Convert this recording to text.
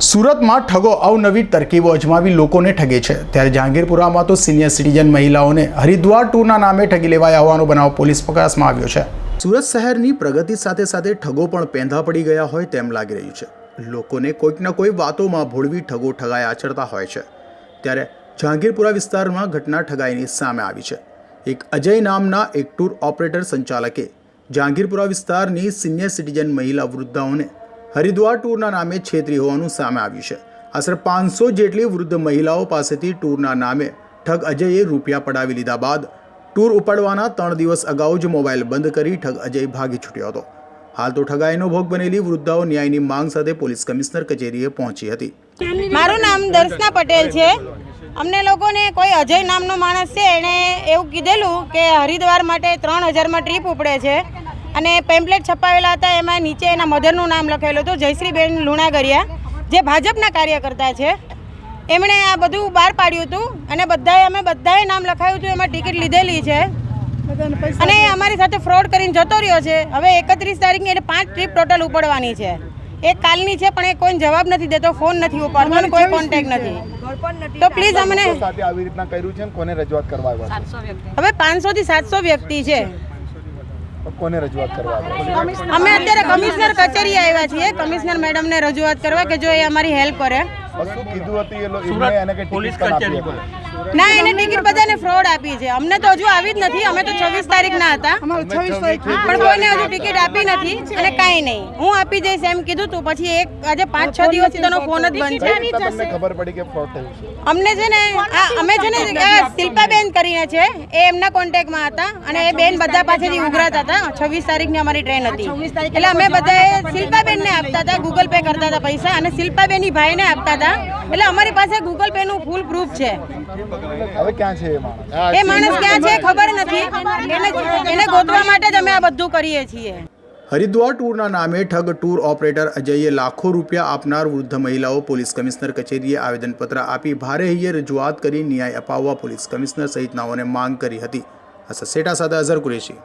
સુરતમાં ઠગો અવનવી તરકીબો અજમાવી લોકોને ઠગે છે. ત્યારે જહાંગીરપુરામાં તો સિનિયર સિટીઝન મહિલાઓને હરિદ્વાર ટૂરના નામે ઠગી લેવાયા હોવાનો બનાવ પોલીસ પ્રકાશમાં આવ્યો છે. સુરત શહેરની પ્રગતિ સાથે સાથે ઠગો પણ પેંધા પડી ગયા હોય તેમ લાગી રહ્યું છે. લોકોને કોઈક ના કોઈ વાતોમાં ભોળવી ઠગો ઠગાય આચરતા હોય છે. ત્યારે જહાંગીરપુરા વિસ્તારમાં ઘટના ઠગાઈની સામે આવી છે. એક અજય નામના એક ટૂર ઓપરેટર સંચાલકે જહાંગીરપુરા વિસ્તારની સિનિયર સિટીઝન મહિલા વૃદ્ધાઓને હરિદ્વાર ટૂરના નામે છેતરી હોવાનું સામે આવ્યું છે. આશરે પાંચસો જેટલી વૃદ્ધ મહિલાઓ પાસેથી ટૂરના નામે ઠગ અજયે રૂપિયા પડાવી લીધા બાદ ટૂર ઉપાડવાના ત્રણ દિવસ અગાઉ જ મોબાઈલ બંધ કરી ઠગ અજય ભાગી છૂટ્યો હતો. હાલ તો ઠગાઈનો ભોગ બનેલી વૃદ્ધાઓ ન્યાયની માંગ સાથે પોલીસ કમિશનર કચેરીએ પહોંચી હતી. મારું નામ દર્શના પટેલ છે. અમને લોકોને કોઈ અજય નામનો માણસ છે, એણે એવું કીધેલું કે હરિદ્વાર માટે ત્રણ હજારમાં ટ્રીપ ઉપડે છે. અને પેમ્પલેટ છપાવેલા હતા એમાં નીચે એના મધરનું નામ લખેલું હતું જયશ્રીબેન લુણાગરિયા જે ભાજપના કાર્યકર્તા છે. એમણે આ બધું બહાર પાડ્યું હતું અને બધાએ અમે બધાએ નામ લખાયું હતું એમાં ટિકિટ લીધેલી છે. અને એ અમારી સાથે ફ્રોડ કરીને જતો રહ્યો છે. હવે એકત્રીસ તારીખની એટલે પાંચ ટ્રીપ ટોટલ ઉપડવાની છે. એક કાલની છે પણ એ કોઈ જવાબ નથી દેતો ફોન નથી ઉપાડતો કોઈ કોન્ટેક્ટ નથી. તો પ્લીઝ અમને આવી રીતના કર્યું છે કોને રજૂઆત કરવા હવે પાંચસો થી સાતસો વ્યક્તિ છે. કોને રજૂઆત કરવા અમે અત્યારે કમિશનર કચેરી આવ્યા છીએ. કમિશનર મેડમને રજૂઆત કરવા કે જો એ અમારી હેલ્પ કરે. શું કીધું હતું એ એને કે ટિકિટ પણ ના એને ટિકિટ બધાને ફ્રોડ આપી છે. અમને તો હજુ આવી જ નથી. અમે તો છવ્વીસ તારીખના હતા. પણ કોઈને હજુ ટિકિટ આપી નથી અને કાંઈ નહીં. હું આપી જઈશ એમ કીધું તું. પછી એક આજે પાંચ છ દિવસથી તેનો ફોન જ બંધ છે. ખબર પડી કે ફ્રોડ થયું છે? અમને છે ને આ અમે છે ને આ શિલ્પાબેન કરીને છે. એ એમના કોન્ટેક્ટમાં હતા અને એ બેન બધા પાસેથી ઉઘરાતા હતા. છવ્વીસ તારીખની અમારી ટ્રેન હતી. એટલે અમે બધાએ શિલ્પાબેનને આપતા હતા ગૂગલ પે કરતા હતા પૈસા અને શિલ્પાબેનની ભાઈને આપતા હતા. એટલે અમારી પાસે ગૂગલ પે નું ફૂલ પ્રૂફ છે. હવે ક્યાં છે એ માણસ? ક્યાં છે ખબર નથી. એને ગોતવા માટે જ અમે આ બધું કરીએ છીએ. હરિદ્વાર ટૂરના નામે ઠગ ટૂર ઓપરેટર અજયે લાખો રૂપિયા આપનાર વૃદ્ધ મહિલાઓ પોલીસ કમિશનર કચેરીએ આવેદનપત્ર આપી ભારે હૈયે રજૂઆત કરી ન્યાય અપાવવા પોલીસ કમિશનર સહિતનાઓને માંગ કરી હતી. આ સસેટા સાથે અઝર કુરેશી.